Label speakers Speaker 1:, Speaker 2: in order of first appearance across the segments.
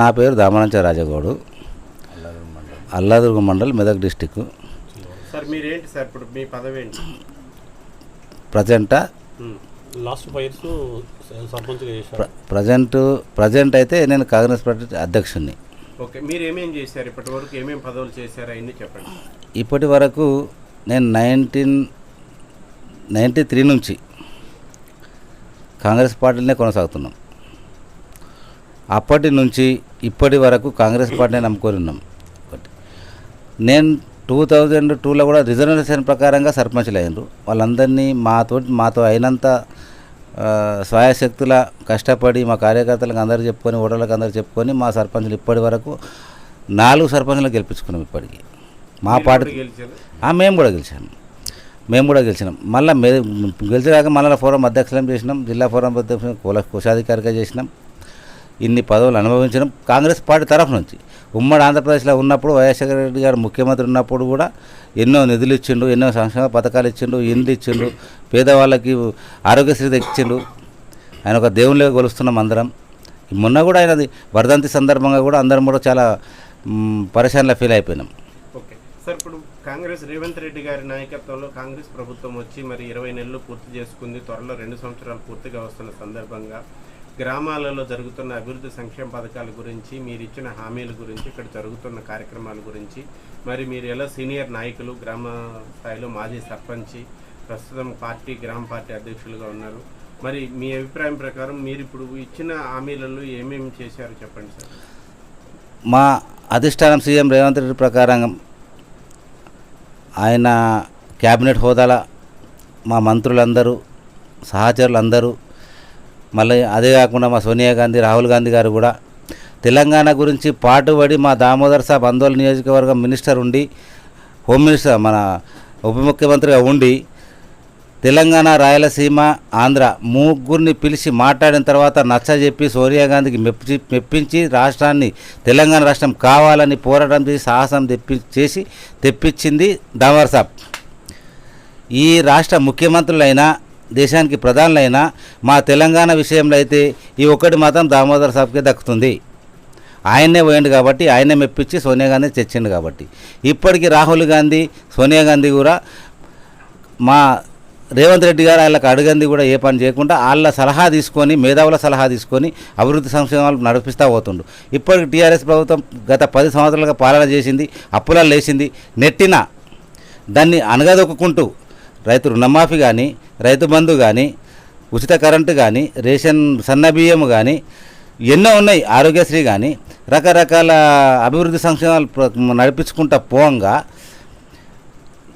Speaker 1: నా పేరు Damanancha Rajagoud. Alladurg mandal Medak district
Speaker 2: sir మీరేంటి సార్ ఇప్పుడు మీ పదవి ఏంటి
Speaker 3: present. Last five
Speaker 1: years present present అయితే నేను కాంగ్రెస్ పార్టీ అధ్యక్షుడిని
Speaker 2: ఓకే మీరు ఏమేం చేశారు? ఇప్పటి వరకు ఏమేం పదవులు చేశారు? అవన్నీ చెప్పండి.
Speaker 1: ఇప్పటి వరకు నేను నైన్టీన్ నైంటీ త్రీ నుంచి కాంగ్రెస్ పార్టీనే కొనసాగుతున్నాం. అప్పటి నుంచి ఇప్పటి వరకు కాంగ్రెస్ పార్టీని నమ్ముకొని ఉన్నాం. ఒకటి. నేను టూ థౌజండ్ టూలో కూడా రిజర్వేషన్ ప్రకారంగా సర్పంచ్లు అయ్యారు వాళ్ళందరినీ మాతో మాతో అయినంత స్వయశక్తుల కష్టపడి మా కార్యకర్తలకు అందరూ చెప్పుకొని ఓటర్లకు అందరూ చెప్పుకొని మా సర్పంచ్లు ఇప్పటి వరకు నాలుగు సర్పంచ్లు గెలిపించుకున్నాం ఇప్పటికి. మా పార్టీ మేము కూడా గెలిచాము మేము కూడా గెలిచినాం. మళ్ళీ గెలిచాక మళ్ళీ ఫోరం అధ్యక్షులం చేసినాం. జిల్లా ఫోరం అధ్యక్షులం కుల కోశాధికారిగా చేసినాం. ఇన్ని పదవులు అనుభవించడం కాంగ్రెస్ పార్టీ తరఫు నుంచి. ఉమ్మడి ఆంధ్రప్రదేశ్లో ఉన్నప్పుడు వైఎస్ఆర్ రెడ్డి గారు ముఖ్యమంత్రి ఉన్నప్పుడు కూడా ఎన్నో నిధులు ఇచ్చిండు ఎన్నో సంక్షేమ పథకాలు ఇచ్చిండు ఇండ్లు ఇచ్చిండు పేదవాళ్ళకి ఆరోగ్యశ్రీ ఇచ్చిండు ఆయన ఒక దేవునిలో కొలుస్తున్నాం అందరం. మొన్న కూడా ఆయనది వర్ధంతి సందర్భంగా కూడా అందరం కూడా చాలా మ్, ఫీల్ అయిపోయినాం.
Speaker 2: ఓకే. సార్ ఇప్పుడు కాంగ్రెస్ రేవంత్ రెడ్డి గారి నాయకత్వంలో కాంగ్రెస్ ప్రభుత్వం వచ్చి మరి ఇరవై నెలలు పూర్తి చేసుకుంది. త్వరలో రెండు సంవత్సరాలు పూర్తిగా వస్తున్న సందర్భంగా గ్రామాలలో జరుగుతున్న అభివృద్ధి సంక్షేమ పథకాల గురించి మీరు ఇచ్చిన హామీల గురించి ఇక్కడ జరుగుతున్న కార్యక్రమాల గురించి మరి మీరు ఎలా సీనియర్ నాయకులు గ్రామ స్థాయిలో మాజీ సర్పంచి ప్రస్తుతం పార్టీ గ్రామ పార్టీ అధ్యక్షులుగా ఉన్నారు. మరి మీ అభిప్రాయం ప్రకారం మీరు ఇప్పుడు ఇచ్చిన హామీలలో ఏమేమి చేశారు చెప్పండి సార్?
Speaker 1: మా అధిష్టానం సీఎం రేవంత్ రెడ్డి ప్రకారం ఆయన క్యాబినెట్ హోదాల మా మంత్రులందరూ సహచరులందరూ మళ్ళీ అదే కాకుండా మా సోనియా గాంధీ రాహుల్ గాంధీ గారు కూడా తెలంగాణ గురించి పాటుపడి మా దామోదర్ సాబ్ ఆందోళన నియోజకవర్గం మినిస్టర్ ఉండి హోమ్ మినిస్టర్ మన ఉప ముఖ్యమంత్రిగా ఉండి తెలంగాణ రాయలసీమ ఆంధ్ర ముగ్గురిని పిలిచి మాట్లాడిన తర్వాత నచ్చజెప్పి సోనియా గాంధీకి మెప్పి మెప్పించి రాష్ట్రాన్ని తెలంగాణ రాష్ట్రం కావాలని పోరాటం చేసి సాహసం తెప్పి చేసి తెప్పించింది దామర్ సాబ్. ఈ రాష్ట్ర ముఖ్యమంత్రులైనా దేశానికి ప్రధానులైన మా తెలంగాణ విషయంలో అయితే ఈ ఒక్కటి మాత్రం దామోదర్ సాబ్కే దక్కుతుంది. ఆయన్నే పోయిండు కాబట్టి ఆయనే మెప్పించి సోనియా గాంధీ తెచ్చిండు కాబట్టి. ఇప్పటికీ రాహుల్ గాంధీ సోనియా గాంధీ కూడా మా రేవంత్ రెడ్డి గారు వాళ్ళకి అడగంది కూడా ఏ పని చేయకుండా వాళ్ళ సలహా తీసుకొని మేధావుల సలహా తీసుకొని అభివృద్ధి సంక్షేమాలు నడిపిస్తూ పోతుండు. ఇప్పటికి టీఆర్ఎస్ ప్రభుత్వం గత పది సంవత్సరాలుగా పాలన చేసింది అప్పులలో లేచింది నెట్టిన దాన్ని అనగదొక్కుంటూ రైతు రుణమాఫీ కానీ రైతు బంధు కానీ ఉచిత కరెంటు కానీ రేషన్ సన్న బియ్యం కానీ ఎన్నో ఉన్నాయి ఆరోగ్యశ్రీ కానీ రకరకాల అభివృద్ధి సంక్షేమాలు నడిపించుకుంటా పోంగా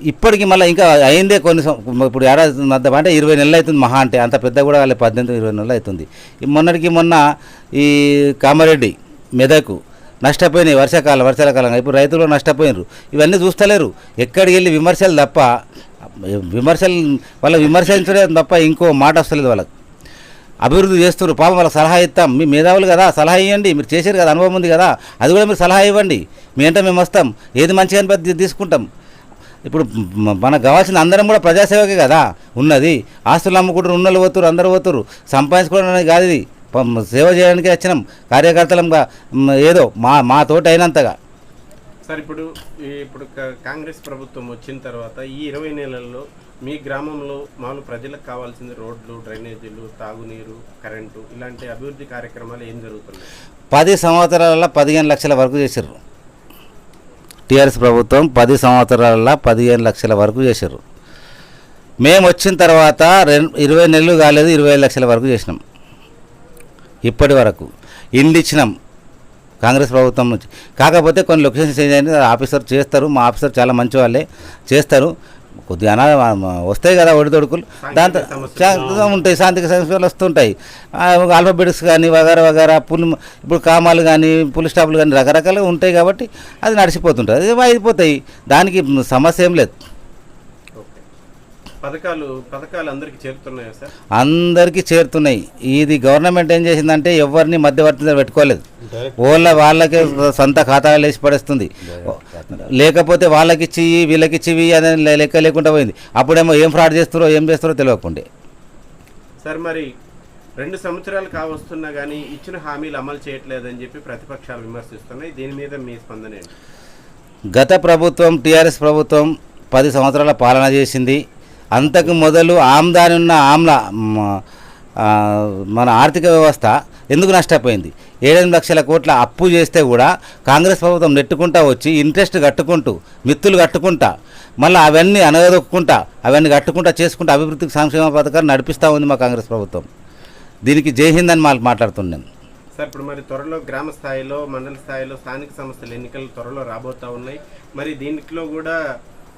Speaker 1: ఇప్పటికి మళ్ళీ ఇంకా అయిందే కొన్ని ఇప్పుడు ఏడాది మధ్య అంటే ఇరవై నెలలు అవుతుంది మహా అంటే అంత పెద్ద కూడా వాళ్ళ పద్దెనిమిది ఇరవై నెలలు అవుతుంది మొన్నటికి మొన్న ఈ కామారెడ్డి మెదకు నష్టపోయినాయి వర్షాకాలం వర్షాకాలం ఇప్పుడు రైతులు నష్టపోయినారు. ఇవన్నీ చూస్తలేరు. ఎక్కడికి వెళ్ళి విమర్శలు తప్ప విమర్శలు వాళ్ళ విమర్శించడం తప్ప ఇంకో మాట వస్తలేదు వాళ్ళకి. అభివృద్ధి చేస్తారు పాపం వాళ్ళకి సలహా ఇస్తాం. మీ మేధావులు కదా సలహా ఇవ్వండి. మీరు చేశారు కదా అనుభవం ఉంది కదా. అది కూడా మీరు సలహా ఇవ్వండి. మీ అంటే మేము వస్తాం. ఏది మంచిగా అనిపి తీసుకుంటాం. ఇప్పుడు మనకు కావాల్సిన అందరం కూడా ప్రజాసేవకే కదా ఉన్నది. ఆస్తులు అమ్ముకుంటారు ఉన్నలు పోతురు అందరూ పోతురు సంపాదించుకోవడం అనేది కాదు ఇది. సేవ చేయడానికి వచ్చినాం. కార్యకర్తలంగా ఏదో మా మా తోటి అయినంతగా.
Speaker 2: సార్ ఇప్పుడు ఇప్పుడు కా- కాంగ్రెస్ ప్రభుత్వం వచ్చిన తర్వాత ఈ ఇరవై నెలల్లో మీ గ్రామంలో మామూలు ప్రజలకు కావాల్సింది రోడ్లు డ్రైనేజీలు తాగునీరు కరెంటు ఇలాంటి అభివృద్ధి కార్యక్రమాలు ఏం జరుగుతున్నాయి?
Speaker 1: పది సంవత్సరాల పదిహేను లక్షల వరకు చేశారు టీఆర్ఎస్ ప్రభుత్వం పది సంవత్సరాల పదిహేను లక్షల వరకు చేశారు మేము వచ్చిన తర్వాత రెండు ఇరవై నెలలు కాలేదు ఇరవై లక్షల వరకు చేసినాం. ఇప్పటి వరకు ఇండ్లు ఇచ్చినాం కాంగ్రెస్ ప్రభుత్వం నుంచి. కాకపోతే కొన్ని లొకేషన్స్ చేంజ్ ఆఫీసర్ చేస్తారు. మా ఆఫీసర్ చాలా మంచి వాళ్ళే చేస్తారు. కొద్దిగా అనా వస్తాయి కదా ఒడిదొడుకులు. దాంతో ఉంటాయి. శాంతిక సమస్యలు వస్తుంటాయి. ఆల్ఫాబెటిక్స్ కానీ వగేరా వగేరా పుల్ ఇప్పుడు కామాలు కానీ పుల్ స్టాప్లు కానీ రకరకాలుగా ఉంటాయి కాబట్టి అది నడిచిపోతుంటుంది అది అయిపోతాయి. దానికి సమస్య ఏం లేదు.
Speaker 2: పథకాలు పథకాలు అందరికీ చేరుతున్నాయా సార్?
Speaker 1: అందరికీ చేరుతున్నాయి. ఇది గవర్నమెంట్ ఏం చేసిందంటే ఎవరిని మధ్యవర్తిగా పెట్టుకోలేదు.
Speaker 3: డైరెక్ట్
Speaker 1: వాళ్ళ వాళ్ళకే సొంత ఖాతాలు వేసి పడేస్తుంది. లేకపోతే వాళ్ళకిచ్చి వీళ్ళకిచ్చి ఇవి అనే లెక్క లేకుండా పోయింది. అప్పుడేమో ఏం ఫ్రాడ్ చేస్తారో ఏం చేస్తారో తెలియకుండే.
Speaker 2: సార్ మరి రెండు సంవత్సరాలు కావస్తున్నా కానీ ఇచ్చిన హామీలు అమలు చేయట్లేదని చెప్పి ప్రతిపక్షాలు విమర్శిస్తున్నాయి. దీని మీద మీ స్పందన ఏంటి?
Speaker 1: గత ప్రభుత్వం టీఆర్ఎస్ ప్రభుత్వం పది సంవత్సరాల పాలన చేసింది. అంతకు మొదలు ఆమ్దాని ఉన్న ఆమ్ల మన ఆర్థిక వ్యవస్థ ఎందుకు నష్టపోయింది? ఏడెనిమిది లక్షల కోట్ల అప్పు చేస్తే కూడా కాంగ్రెస్ ప్రభుత్వం నెట్టుకుంటా వచ్చి ఇంట్రెస్ట్ కట్టుకుంటూ మిత్తులు కట్టుకుంటా మళ్ళీ అవన్నీ అనగదొక్కుంటా అవన్నీ కట్టుకుంటా చేసుకుంటా అభివృద్ధికి సంక్షేమ పథకాలు నడిపిస్తూ ఉంది మా కాంగ్రెస్ ప్రభుత్వం. దీనికి జైహింద్ అని మాకు మాట్లాడుతున్నాను
Speaker 2: సార్ ఇప్పుడు మరి త్వరలో గ్రామ స్థాయిలో మండల స్థాయిలో స్థానిక సంస్థల ఎన్నికలు త్వరలో రాబోతా ఉన్నాయి. మరి దీంట్లో కూడా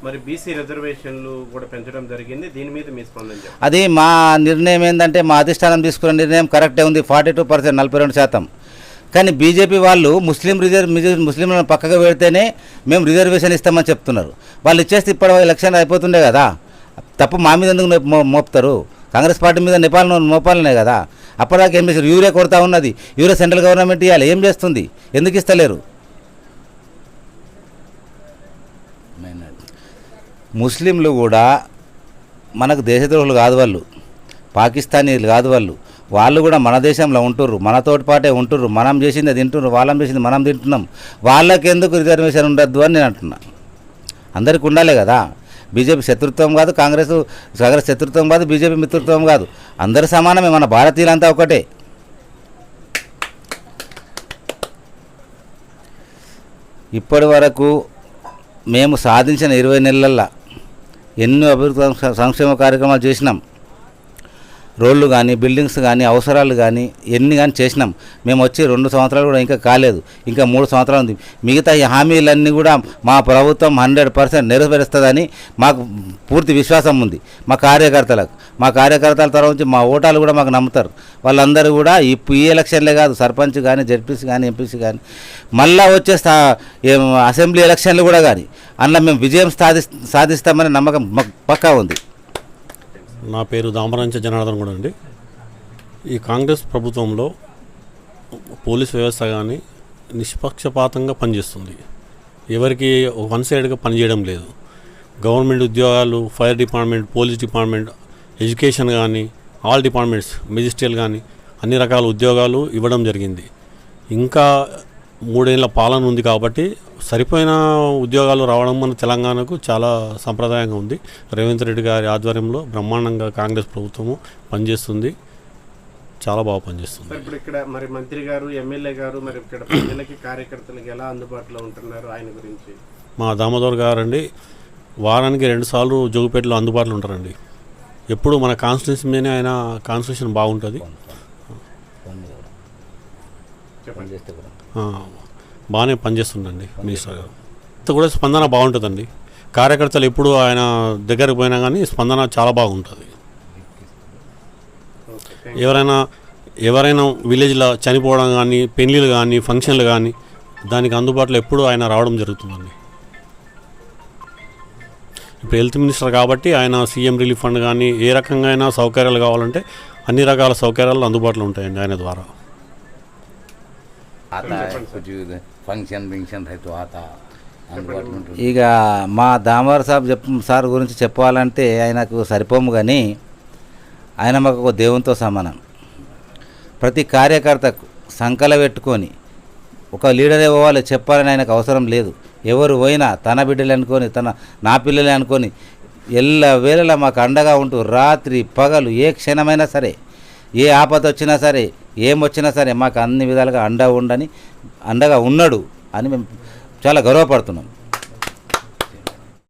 Speaker 2: మరి బీసీ రిజర్వేషన్లు కూడా పెంచడం జరిగింది. దీని మీద మీ స్పందన
Speaker 1: అది మా నిర్ణయం ఏంటంటే మా అధిష్టానం తీసుకున్న నిర్ణయం కరెక్టే ఉంది. ఫార్టీ టూ పర్సెంట్ నలభై రెండు శాతం. కానీ బీజేపీ వాళ్ళు ముస్లిం రిజర్వ్ ముస్లింలను పక్కకు పెడితేనే మేము రిజర్వేషన్ ఇస్తామని చెప్తున్నారు. వాళ్ళు ఇచ్చేస్తే ఇప్పటి ఎలక్షన్ అయిపోతుండే కదా. తప్పు మా మీద ఎందుకు మోపుతారు? కాంగ్రెస్ పార్టీ మీద నేపాల్ మోపాలనే కదా. అప్పటిదాకా ఏం చేశారు? యూరియా కొడతా ఉన్నది. యూరియా సెంట్రల్ గవర్నమెంట్ ఇవ్వాలి ఏం చేస్తుంది? ఎందుకు ఇస్తలేరు? ముస్లింలు కూడా మనకు దేశద్రోహులు కాదు వాళ్ళు. పాకిస్తానీలు కాదు వాళ్ళు. వాళ్ళు కూడా మన దేశంలో ఉంటుర్రు. మనతోటి పాటే ఉంటుర్రు. మనం చేసింది తింటుర్రు. వాళ్ళం చేసింది మనం తింటున్నాం. వాళ్ళకి ఎందుకు రిజర్వేషన్ ఉండద్దు అని నేను అంటున్నా. అందరికి ఉండాలి కదా. బీజేపీ శత్రుత్వం కాదు కాంగ్రెస్ కాంగ్రెస్ శత్రుత్వం కాదు బీజేపీ మిత్రుత్వం కాదు. అందరు సమానమే మన భారతీయులంతా ఒకటే. ఇప్పటి వరకు మేము సాధించిన ఇరవై నెలల్లో ఎన్నో అభివృద్ధి సంక్షేమ కార్యక్రమాలు చేసినాం. రోడ్లు కానీ బిల్డింగ్స్ కానీ అవసరాలు కానీ ఎన్ని కానీ చేసినాం. మేము వచ్చి రెండు సంవత్సరాలు కూడా ఇంకా కాలేదు. ఇంకా మూడు సంవత్సరాలు ఉంది. మిగతా ఈ హామీలన్నీ కూడా మా ప్రభుత్వం హండ్రెడ్ పర్సెంట్ నెరవేరుస్తుందని మాకు పూర్తి విశ్వాసం ఉంది. మా కార్యకర్తలకు. మా కార్యకర్తల తరఫు నుంచి మా ఓటాలు కూడా మాకు నమ్ముతారు. వాళ్ళందరూ కూడా ఇప్పుడు ఈ ఎలక్షన్లే కాదు సర్పంచ్ కానీ జడ్పీసీ కానీ ఎంపీసీ కానీ మళ్ళా వచ్చే స్థా అసెంబ్లీ ఎలక్షన్లు కూడా కానీ అందులో మేము విజయం సాధి సాధిస్తామనే నమ్మకం మాకు పక్కా ఉంది.
Speaker 3: నా పేరు దామరంచ జనార్దన్ కూడా అండి. ఈ కాంగ్రెస్ ప్రభుత్వంలో పోలీస్ వ్యవస్థ కానీ నిష్పక్షపాతంగా పనిచేస్తుంది. ఎవరికి వన్ సైడ్గా పనిచేయడం లేదు. గవర్నమెంట్ ఉద్యోగాలు fire department police department education కానీ ఆల్ డిపార్ట్మెంట్స్ మెజిస్ట్రియల్ కానీ అన్ని రకాల ఉద్యోగాలు ఇవ్వడం జరిగింది. ఇంకా మూడేళ్ళ పాలన ఉంది కాబట్టి సరిపోయిన ఉద్యోగాలు రావడం మన తెలంగాణకు చాలా సంప్రదాయంగా ఉంది. రేవంత్ రెడ్డి గారి ఆధ్వర్యంలో బ్రహ్మాండంగా కాంగ్రెస్ ప్రభుత్వము పనిచేస్తుంది. చాలా బాగా పనిచేస్తుంది.
Speaker 2: ఇప్పుడు ఇక్కడ మరి మంత్రి గారు ఎమ్మెల్యే గారు మరి ఇక్కడ ప్రజలకి కార్యకర్తలకి ఎలా అందుబాటులో ఉంటున్నారు ఆయన గురించి?
Speaker 3: మా దామోదర్ గారండి వారానికి రెండుసార్లు జోగిపేటలో అందుబాటులో ఉంటారండి. ఎప్పుడు మన కాన్స్టిట్యూన్సీ మీదనే ఆయన కాన్స్టిట్యూషన్ బాగుంటుంది. బాగానే పనిచేస్తుందండి మినిస్టర్ గారు. ఇంత కూడా స్పందన బాగుంటుందండి. కార్యకర్తలు ఎప్పుడు ఆయన దగ్గరకు పోయినా కానీ స్పందన చాలా బాగుంటుంది. ఎవరైనా ఎవరైనా విలేజ్లో చనిపోవడం కానీ పెళ్ళిళ్ళు కానీ ఫంక్షన్లు కానీ దానికి అందుబాటులో ఎప్పుడు ఆయన రావడం జరుగుతుందండి. ఇప్పుడు హెల్త్ మినిస్టర్ కాబట్టి ఆయన సీఎం రిలీఫ్ ఫండ్ కానీ ఏ రకంగా అయినా సౌకర్యాలు కావాలంటే అన్ని రకాల సౌకర్యాలు అందుబాటులో ఉంటాయండి ఆయన ద్వారా.
Speaker 4: आता है कुछ फंक्शन विंक्शन है तो आता అందుబాటులో ఉంటుంది
Speaker 1: ఇక మా దామర్ సాబ్ చెప్ సార్ గురించి చెప్పాలంటే ఆయనకు సరిపోము కానీ ఆయన మాకు ఒక దేవునితో సమానం ప్రతి కార్యకర్తకు సంకల పెట్టుకొని ఒక లీడరే పోవాలి చెప్పాలని ఆయనకు అవసరం లేదు ఎవరు పోయినా తన బిడ్డలు అనుకొని తన నా పిల్లలే అనుకొని ఎల్ల వేళలా మాకు అండగా ఉంటూ రాత్రి పగలు ఏ క్షణమైనా సరే ఏ ఆపద వచ్చినా సరే ఏం వచ్చినా సరే మాకు అన్ని విధాలుగా అండ ఉండని అండగా ఉన్నాడు అని మేము చాలా గర్వపడుతున్నాం.